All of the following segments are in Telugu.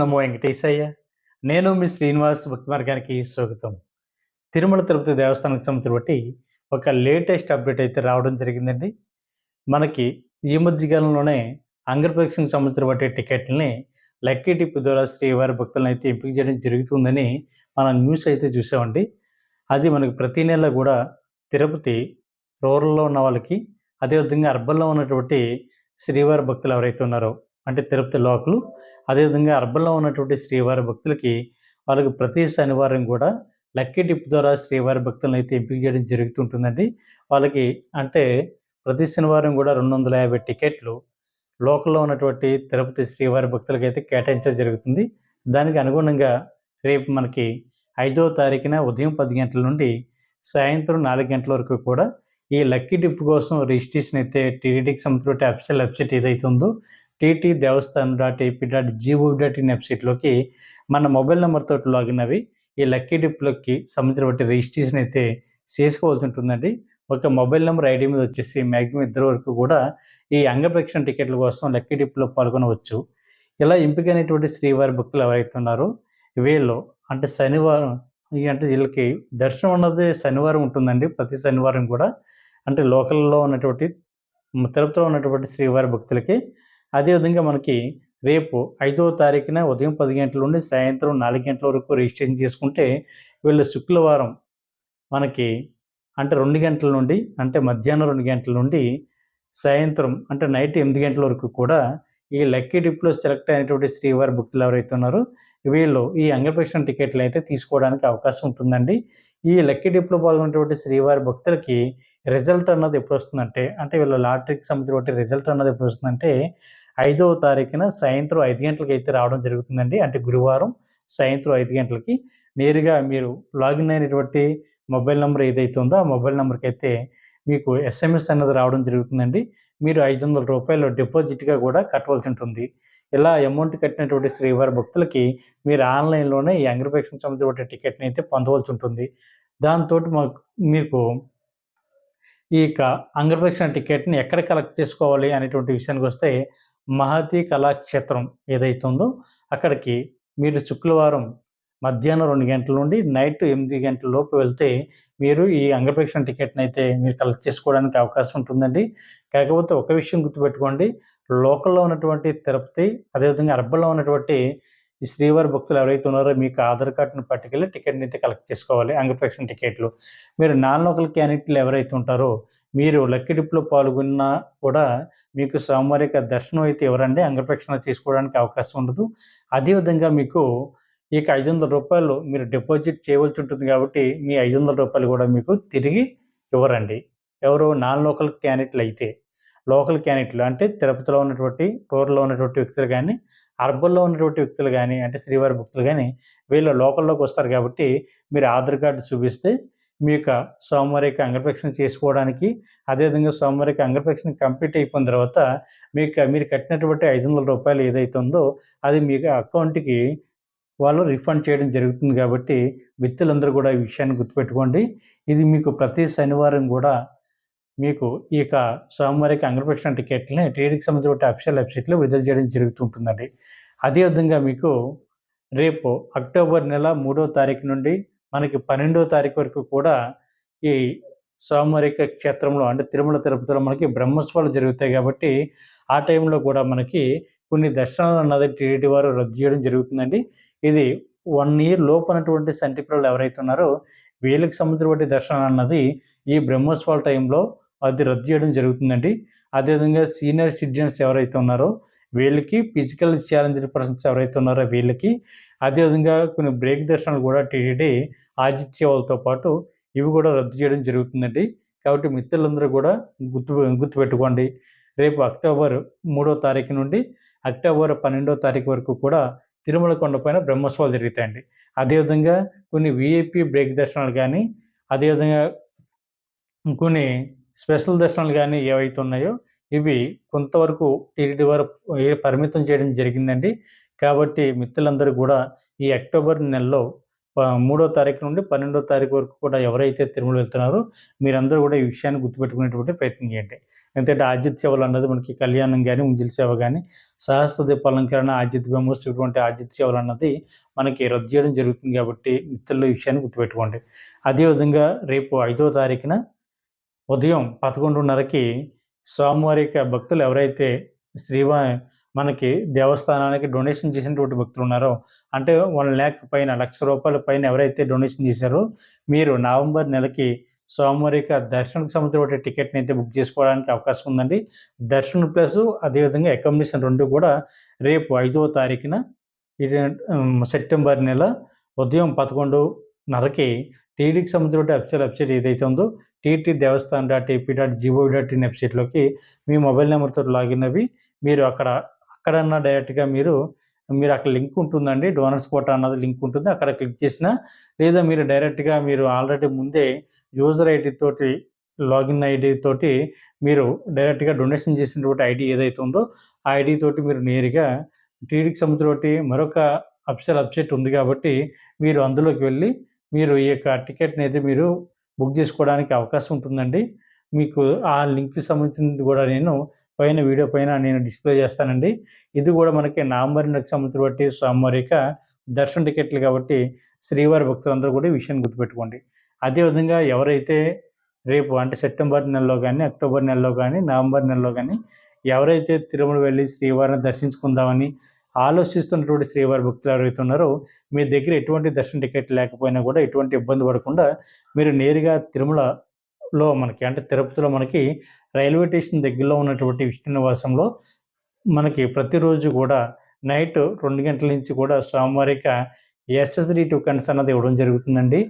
నమో వెంకటేశయ్య. నేను మీ శ్రీనివాస్ భక్తి మార్గానికి స్వాగతం. తిరుమల తిరుపతి దేవస్థానానికి సంబంధించిన బట్టి ఒక లేటెస్ట్ అప్డేట్ అయితే రావడం జరిగిందండి. మనకి ఈ మధ్యకాలంలోనే ఆంధ్రప్రదేశ్కి సంబంధించిన బట్టి టికెట్లని లక్కీ టిప్ ద్వారా శ్రీవారి భక్తులను అయితే ఎంపిక చేయడం జరుగుతుందని మనం న్యూస్ అయితే చూసామండి. అది మనకి ప్రతి నెల కూడా తిరుపతి రూరల్లో ఉన్న వాళ్ళకి అదేవిధంగా అర్బన్లో ఉన్నటువంటి శ్రీవారి భక్తులు ఎవరైతే ఉన్నారో అంటే తిరుపతి లోకలు. అదేవిధంగా అర్బన్లో ఉన్నటువంటి శ్రీవారి భక్తులకి వాళ్ళకి ప్రతి శనివారం కూడా లక్కీ టిప్ ద్వారా శ్రీవారి భక్తులను అయితే ఎంపిక చేయడం జరుగుతుంటుందండి. వాళ్ళకి అంటే ప్రతి శనివారం కూడా రెండు వందల యాభై టికెట్లు లోకల్లో ఉన్నటువంటి తిరుపతి శ్రీవారి భక్తులకి అయితే కేటాయించడం జరుగుతుంది. దానికి అనుగుణంగా రేపు మనకి ఐదవ తారీఖున ఉదయం పది గంటల నుండి సాయంత్రం నాలుగు గంటల వరకు కూడా ఈ లక్కీ టిప్ కోసం రిజిస్ట్రేషన్ అయితే టీడీడీకి సంబంధించిన అఫిషియల్ వెబ్సైట్ ఏదైతే ఉందో TT Devasthanam dot AP dot GOV dot in వెబ్సైట్లోకి మన మొబైల్ నెంబర్తో లాగిన్ అవి ఈ లక్కీ డిప్లోకి సంబంధించిన రిజిస్ట్రేషన్ అయితే చేసుకోవాల్సి ఉంటుందండి. ఒక మొబైల్ నెంబర్ ఐడి మీద వచ్చేసి మ్యాక్సిమం ఇద్దరు వరకు కూడా ఈ అంగప్రక్షణ టికెట్ల కోసం లక్కీ డిప్లో పాల్గొనవచ్చు. ఇలా ఎంపికైనటువంటి శ్రీవారి భక్తులు ఎవరైతే ఉన్నారో వీళ్ళు అంటే శనివారం అంటే వీళ్ళకి దర్శనం అన్నది శనివారం ఉంటుందండి. ప్రతి శనివారం కూడా అంటే లోకల్లో ఉన్నటువంటి తిరుపతిలో ఉన్నటువంటి శ్రీవారి భక్తులకి అదేవిధంగా మనకి రేపు ఐదవ తారీఖున ఉదయం పది గంటల నుండి సాయంత్రం నాలుగు గంటల వరకు రిజిస్ట్రేషన్ చేసుకుంటే వీళ్ళు శుక్రవారం మనకి అంటే రెండు గంటల నుండి అంటే మధ్యాహ్నం రెండు గంటల నుండి సాయంత్రం అంటే నైట్ ఎనిమిది గంటల వరకు కూడా ఈ లక్కీ డిప్లో సెలెక్ట్ అయినటువంటి శ్రీవారి భక్తులు ఎవరైతే ఉన్నారో వీళ్ళు ఈ అంగప్రక్షణ టికెట్లు అయితే తీసుకోవడానికి అవకాశం ఉంటుందండి. ఈ లక్కీ డిప్లో పాల్గొనేటువంటి శ్రీవారి భక్తులకి రిజల్ట్ అన్నది ఎప్పుడు వస్తుందంటే అంటే వీళ్ళ లాటరీకి సంబంధించిన రిజల్ట్ అన్నది ఎప్పుడు వస్తుందంటే ఐదవ తారీఖున సాయంత్రం ఐదు గంటలకి అయితే రావడం జరుగుతుందండి. అంటే గురువారం సాయంత్రం ఐదు గంటలకి నేరుగా మీరు లాగిన్ అయినటువంటి మొబైల్ నెంబర్ ఏదైతే ఉందో ఆ మొబైల్ నెంబర్కి అయితే మీకు ఎస్ఎంఎస్ అన్నది రావడం జరుగుతుందండి. మీరు ఐదు వందల రూపాయలు డిపాజిట్గా కూడా కట్టవలసి ఉంటుంది. ఇలా అమౌంట్ కట్టినటువంటి శ్రీవారి భక్తులకి మీరు ఆన్లైన్లోనే ఈ అంగరపేక్షకు సంబంధించిన టికెట్ని అయితే పొందవలసి ఉంటుంది. దాంతో మాకు మీకు ఈ యొక్క అంగరపేక్షణ టికెట్ని ఎక్కడ కలెక్ట్ చేసుకోవాలి అనేటువంటి విషయానికి వస్తే మహతి కళాక్షేత్రం ఏదైతే ఉందో అక్కడికి మీరు శుక్రవారం మధ్యాహ్నం రెండు గంటల నుండి నైట్ ఎనిమిది గంటల లోపు వెళ్తే మీరు ఈ అంగప్రేక్షణ టికెట్ని అయితే మీరు కలెక్ట్ చేసుకోవడానికి అవకాశం ఉంటుందండి. కాకపోతే ఒక విషయం గుర్తుపెట్టుకోండి. లోకల్లో ఉన్నటువంటి తిరుపతి అదేవిధంగా అర్బన్లో ఉన్నటువంటి ఈ శ్రీవారి భక్తులు ఎవరైతే ఉన్నారో మీకు ఆధార్ కార్డును పట్టుకెళ్ళి టికెట్ని అయితే కలెక్ట్ చేసుకోవాలి అంగప్రేక్షణ టికెట్లు. మీరు నాన్ లోకల్ క్యాండిడేట్లు ఎవరైతే ఉంటారో మీరు లక్కీ డిప్లో పాల్గొన్నా కూడా మీకు స్వామివారిక దర్శనం అయితే ఎవరండి అంగప్రక్షణ చేసుకోవడానికి అవకాశం ఉండదు. అదేవిధంగా మీకు ఇక ఐదు వందల రూపాయలు మీరు డిపాజిట్ చేయవలసి ఉంటుంది కాబట్టి మీ ఐదు వందల రూపాయలు కూడా మీకు తిరిగి ఇవ్వరండి. ఎవరు నాన్ లోకల్ క్యాండిడేట్లు అయితే లోకల్ క్యాండిడేట్లు అంటే తిరుపతిలో ఉన్నటువంటి టూర్లో ఉన్నటువంటి వ్యక్తులు కానీ అర్బన్లో ఉన్నటువంటి వ్యక్తులు కానీ అంటే శ్రీవారి భక్తులు కానీ వీళ్ళు లోకల్లోకి వస్తారు కాబట్టి మీరు ఆధార్ కార్డు చూపిస్తే మీ యొక్క సోమవారిక అంగప్రక్షణ చేసుకోవడానికి అదేవిధంగా సోమవారిక అంగప్రక్షణ కంప్లీట్ అయిపోయిన తర్వాత మీకు మీరు కట్టినటువంటి ఐదు వందల రూపాయలు ఏదైతే ఉందో అది మీకు అకౌంట్కి వాళ్ళు రిఫండ్ చేయడం జరుగుతుంది కాబట్టి వ్యక్తులందరూ కూడా ఈ విషయాన్ని గుర్తుపెట్టుకోండి. ఇది మీకు ప్రతి శనివారం కూడా మీకు ఈ యొక్క సోమవారికి అంగప్రక్షణ టికెట్లని టీడీకి సంబంధించిన అఫీషియల్ వెబ్సైట్లో విడుదల చేయడం జరుగుతుంటుందండి. అదేవిధంగా మీకు రేపు అక్టోబర్ నెల మూడో తారీఖు నుండి మనకి పన్నెండో తారీఖు వరకు కూడా ఈ సోమవారిక క్షేత్రంలో అంటే తిరుమల తిరుపతిలో మనకి బ్రహ్మోత్సవాలు జరుగుతాయి కాబట్టి ఆ టైంలో కూడా మనకి కొన్ని దర్శనాలు అన్నది టీడీ వారు రద్దు చేయడం జరుగుతుందండి. ఇది వన్ ఇయర్ లోపనటువంటి సంటి పిల్లలు ఎవరైతే ఉన్నారో వీళ్ళకి సంబంధించిన దర్శనం అన్నది ఈ బ్రహ్మోత్సవాల టైంలో అది రద్దు చేయడం జరుగుతుందండి. అదేవిధంగా సీనియర్ సిటిజన్స్ ఎవరైతే ఉన్నారో వీళ్ళకి ఫిజికల్ ఛాలెంజ్డ్ పర్సన్స్ ఎవరైతే ఉన్నారో వీళ్ళకి అదేవిధంగా కొన్ని బ్రేక్ దర్శనాలు కూడా టీటీడీ ఆతిథ్య వాళ్ళతో పాటు ఇవి కూడా రద్దు చేయడం జరుగుతుందండి. కాబట్టి మిత్రులందరూ కూడా గుర్తు గుర్తుపెట్టుకోండి. రేపు అక్టోబర్ మూడో తారీఖు నుండి అక్టోబర్ పన్నెండో తారీఖు వరకు కూడా తిరుమల కొండపైన బ్రహ్మోత్సవాలు జరుగుతాయండి. అదేవిధంగా కొన్ని విఐపి బ్రేక్ దర్శనాలు కానీ అదేవిధంగా కొన్ని స్పెషల్ దర్శనాలు కానీ ఏవైతే ఉన్నాయో ఇవి కొంతవరకు టీటీడీ వారు పరిమితం చేయడం జరిగిందండి. కాబట్టి మిత్రులందరూ కూడా ఈ అక్టోబర్ నెలలో మూడో తారీఖు నుండి పన్నెండో తారీఖు వరకు కూడా ఎవరైతే తిరుమల వెళ్తున్నారో మీరందరూ కూడా ఈ విషయాన్ని గుర్తుపెట్టుకునేటువంటి ప్రయత్నం చేయండి. ఎందుకంటే ఆద్యత సేవలు అన్నది మనకి కళ్యాణం కానీ ఉంజిల సేవ కానీ సహస్ర దీపాలంకరణ ఆద్యత బ్రహ్మోత్సవం ఇటువంటి ఆద్యత సేవలు అన్నది మనకి రద్దు చేయడం జరుగుతుంది కాబట్టి మిత్రులు ఈ విషయాన్ని గుర్తుపెట్టుకోండి. అదేవిధంగా రేపు ఐదో తారీఖున ఉదయం పదకొండున్నరకి స్వామివారి యొక్క భక్తులు ఎవరైతే శ్రీవా మనకి దేవస్థానానికి డొనేషన్ చేసినటువంటి భక్తులు ఉన్నారో అంటే వన్ ల్యాక్ పైన లక్ష రూపాయల పైన ఎవరైతే డొనేషన్ చేశారో మీరు నవంబర్ నెలకి స్వామివారి యొక్క దర్శనకు సంబంధించిన టికెట్ని అయితే బుక్ చేసుకోవడానికి అవకాశం ఉందండి. దర్శనం ప్లస్ అదేవిధంగా అకామిడేషన్ రెండు కూడా రేపు ఐదవ తారీఖున సెప్టెంబర్ నెల ఉదయం పదకొండున్నరకి టీడీకి సంబంధించిన వెబ్సైట్ వెబ్సైట్ ఏదైతే ఉందో TT Devasthan dot AP dot GO dot in వెబ్సైట్లోకి మీ మొబైల్ నెంబర్తో లాగిన్ అవి మీరు అక్కడ అక్కడన్నా డైరెక్ట్గా మీరు మీరు అక్కడ లింక్ ఉంటుందండి డోనర్స్ కోటా అన్నది లింక్ ఉంటుంది అక్కడ క్లిక్ చేసినా లేదా మీరు డైరెక్ట్గా మీరు ఆల్రెడీ ముందే యూజర్ ఐడి తోటి లాగిన్ ఐడి తోటి మీరు డైరెక్ట్గా డొనేషన్ చేసినటువంటి ఐడి ఏదైతే ఉందో ఆ ఐడి తోటి మీరు నేరుగా టీడీకి సంబంధించిన మరొక అఫిషియల్ వెబ్సైట్ ఉంది కాబట్టి మీరు అందులోకి వెళ్ళి మీరు ఈ యొక్క టికెట్ని అయితే మీరు బుక్ చేసుకోవడానికి అవకాశం ఉంటుందండి. మీకు ఆ లింక్కి సంబంధించింది కూడా నేను పైన వీడియో పైన నేను డిస్ప్లే చేస్తానండి. ఇది కూడా మనకి నవంబర్ నెలకు సంబంధించిన బట్టి స్వామివారి యొక్క దర్శన టికెట్లు కాబట్టి శ్రీవారి భక్తులందరూ కూడా ఈ విషయాన్ని గుర్తుపెట్టుకోండి. అదేవిధంగా ఎవరైతే రేపు అంటే సెప్టెంబర్ నెలలో కానీ అక్టోబర్ నెలలో కానీ నవంబర్ నెలలో కానీ ఎవరైతే తిరుమల వెళ్ళి శ్రీవారిని దర్శించుకుందామని ఆలోచిస్తున్నటువంటి శ్రీవారి భక్తులు ఎవరైతే ఉన్నారో మీ దగ్గర ఎటువంటి దర్శన టికెట్ లేకపోయినా కూడా ఎటువంటి ఇబ్బంది పడకుండా మీరు నేరుగా తిరుమలలో మనకి అంటే తిరుపతిలో మనకి రైల్వే స్టేషన్ దగ్గరలో ఉన్నటువంటి విష్ణు నివాసంలో మనకి ప్రతిరోజు కూడా నైట్ రెండు గంటల నుంచి కూడా స్వామివారిక ఎస్ఎస్డి టోకెన్స్ అన్నది ఇవ్వడం జరుగుతుందండి.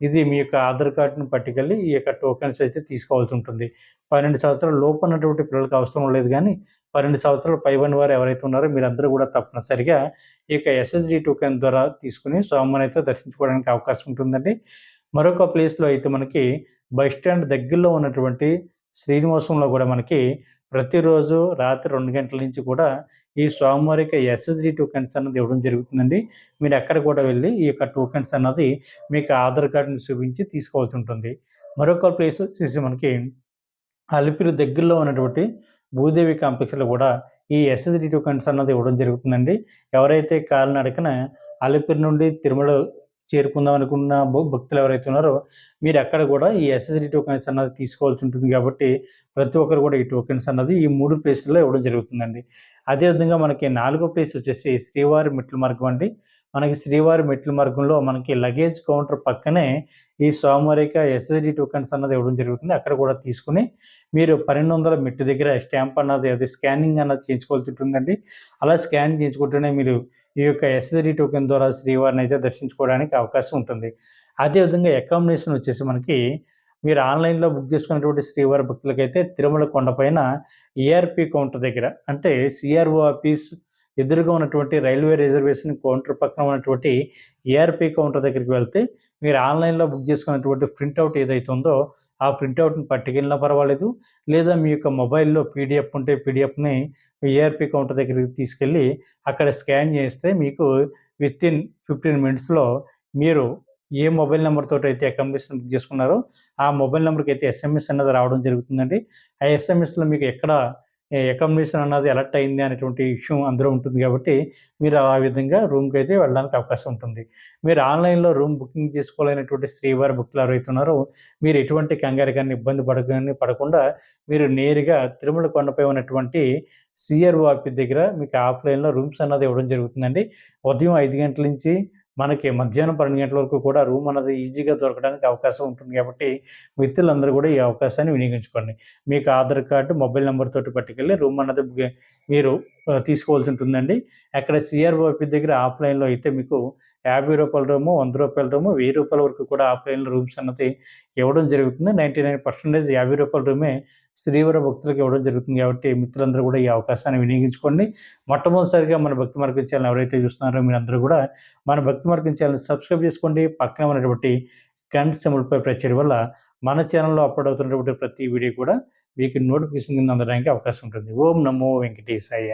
ఇది మీ యొక్క ఆధార్ కార్డును పట్టుకెళ్ళి ఈ యొక్క టోకెన్స్ అయితే తీసుకోవాల్సి ఉంటుంది. పన్నెండు సంవత్సరాల లోపు ఉన్నటువంటి పిల్లలకు అవసరం లేదు కానీ పన్నెండు సంవత్సరాలు పైబడిన వారు ఎవరైతే ఉన్నారో మీరందరూ కూడా తప్పనిసరిగా ఈ యొక్క ఎస్ఎస్డి టోకెన్ ద్వారా తీసుకుని స్వామిని అయితే దర్శించుకోవడానికి అవకాశం ఉంటుందండి. మరొక ప్లేస్లో అయితే మనకి బస్ స్టాండ్ దగ్గరలో ఉన్నటువంటి శ్రీనివాసంలో కూడా మనకి ప్రతిరోజు రాత్రి రెండు గంటల నుంచి కూడా ఈ స్వామివారికి ఎస్ఎస్డి టోకెన్స్ అన్నది ఇవ్వడం జరుగుతుందండి. మీరు ఎక్కడ కూడా వెళ్ళి ఈ యొక్క టోకెన్స్ అన్నది మీకు ఆధార్ కార్డుని చూపించి తీసుకోవాల్సి ఉంటుంది. మరొక ప్లేస్ వచ్చేసి మనకి అలిపిరి దగ్గరలో ఉన్నటువంటి భూదేవి కాంప్లెక్స్లో కూడా ఈ ఎస్ఎస్డి టోకెన్స్ అన్నది ఇవ్వడం జరుగుతుందండి. ఎవరైతే కాలినడకన అలిపిరి నుండి తిరుమల చేరుకుందాం అనుకున్న భక్తులు ఎవరైతే ఉన్నారో మీరు అక్కడ కూడా ఈ ఎస్ఎస్డి టోకెన్స్ అన్నది తీసుకోవాల్సి ఉంటుంది కాబట్టి ప్రతి ఒక్కరు కూడా ఈ టోకెన్స్ అన్నది ఈ మూడు ప్లేస్లో ఇవ్వడం జరుగుతుందండి. అదేవిధంగా మనకి నాలుగో ప్లేస్ వచ్చేసి శ్రీవారి మెట్ల మార్గం అండి. మనకి శ్రీవారి మెట్ల మార్గంలో మనకి లగేజ్ కౌంటర్ పక్కనే ఈ సోమవారిక ఎస్ఎస్డి టోకెన్స్ అన్నది ఇవ్వడం జరుగుతుంది. అక్కడ కూడా తీసుకుని మీరు పన్నెండు వందల మెట్టు దగ్గర స్టాంప్ అన్నది అది స్కానింగ్ అన్నది చేయించుకోవాల్సి ఉంటుందండి. అలా స్కాన్ చేయించుకుంటేనే మీరు ఈ యొక్క ఎస్ఎస్డి టోకెన్ ద్వారా శ్రీవారిని అయితే దర్శించుకోవడానికి అవకాశం ఉంటుంది. అదేవిధంగా అకామిడేషన్ వచ్చేసి మనకి మీరు ఆన్లైన్లో బుక్ చేసుకున్నటువంటి శ్రీవారి భక్తులకైతే తిరుమల కొండపైన ఏఆర్పి కౌంటర్ దగ్గర అంటే సిఆర్ఓ ఆఫీస్ ఎదురుగా ఉన్నటువంటి రైల్వే రిజర్వేషన్ కౌంటర్ పక్కన ఉన్నటువంటి ఏఆర్పి కౌంటర్ దగ్గరికి వెళ్తే మీరు ఆన్లైన్లో బుక్ చేసుకున్నటువంటి ప్రింట్అవుట్ ఏదైతే ఉందో ఆ ప్రింట్అవుట్ని పట్టుకెళ్ళినా పర్వాలేదు. లేదా మీ యొక్క మొబైల్లో పీడిఎఫ్ ఉంటే పీడిఎఫ్ని ఏఆర్పి కౌంటర్ దగ్గరికి తీసుకెళ్ళి అక్కడ స్కాన్ చేస్తే మీకు విత్ ఇన్ ఫిఫ్టీన్ మినిట్స్లో మీరు ఏ మొబైల్ నెంబర్ అయితే అకామిడేషన్ బుక్ చేసుకున్నారో ఆ మొబైల్ నెంబర్కి అయితే ఎస్ఎంఎస్ అన్నది రావడం జరుగుతుందండి. ఆ ఎస్ఎంఎస్లో మీకు ఎక్కడ అకామిడేషన్ అన్నది ఎలర్ట్ అయింది అనేటువంటి విషయం అందులో ఉంటుంది కాబట్టి మీరు ఆ విధంగా రూమ్కి అయితే వెళ్ళడానికి అవకాశం ఉంటుంది. మీరు ఆన్లైన్లో రూమ్ బుకింగ్ చేసుకోలేనటువంటి శ్రీవారి భక్తులు అవుతున్నారో మీరు ఎటువంటి కంగారు కానీ ఇబ్బంది పడకని పడకుండా మీరు నేరుగా తిరుమల కొండపై ఉన్నటువంటి సిఆర్ఓ ఆఫీస్ దగ్గర మీకు ఆఫ్లైన్లో రూమ్స్ అన్నది ఇవ్వడం జరుగుతుందండి. ఉదయం ఐదు గంటల నుంచి మనకి మధ్యాహ్నం పన్నెండు గంటల వరకు కూడా రూమ్ అన్నది ఈజీగా దొరకడానికి అవకాశం ఉంటుంది కాబట్టి మిత్రులందరూ కూడా ఈ అవకాశాన్ని వినియోగించుకోండి. మీకు ఆధార్ కార్డు మొబైల్ నెంబర్ తోటి పట్టుకెళ్ళి రూమ్ అన్నది మీరు తీసుకోవాల్సి ఉంటుందండి అక్కడ సిఆర్ఓ ఆఫీస్ దగ్గర ఆఫ్లైన్లో అయితే మీకు యాభై రూపాయల రూము వంద రూపాయల రూము వెయ్యి రూపాయల వరకు కూడా ఆఫ్లైన్ రూమ్స్ అన్నది ఇవ్వడం జరుగుతుంది. నైంటీ నైన్ పర్సెంటేజ్ యాభై రూపాయల రూమే శ్రీవర భక్తులకు ఇవ్వడం జరుగుతుంది. కాబట్టి మిత్రులందరూ కూడా ఈ అవకాశాన్ని వినియోగించుకోండి. మొట్టమొదటిసారిగా మన భక్తి మార్గం ఛానల్ ఎవరైతే చూస్తున్నారో మీరందరూ కూడా మన భక్తి మార్గం ఛానల్ సబ్స్క్రైబ్ చేసుకోండి. పక్కన ఉన్నటువంటి గంట సెములపై ప్రెస్ చేయడం వల్ల మన ఛానల్లో అప్లోడ్ అవుతున్నటువంటి ప్రతి వీడియో కూడా మీకు నోటిఫికేషన్ కింద అందడానికి అవకాశం ఉంటుంది. ఓం నమో వెంకటేశాయ.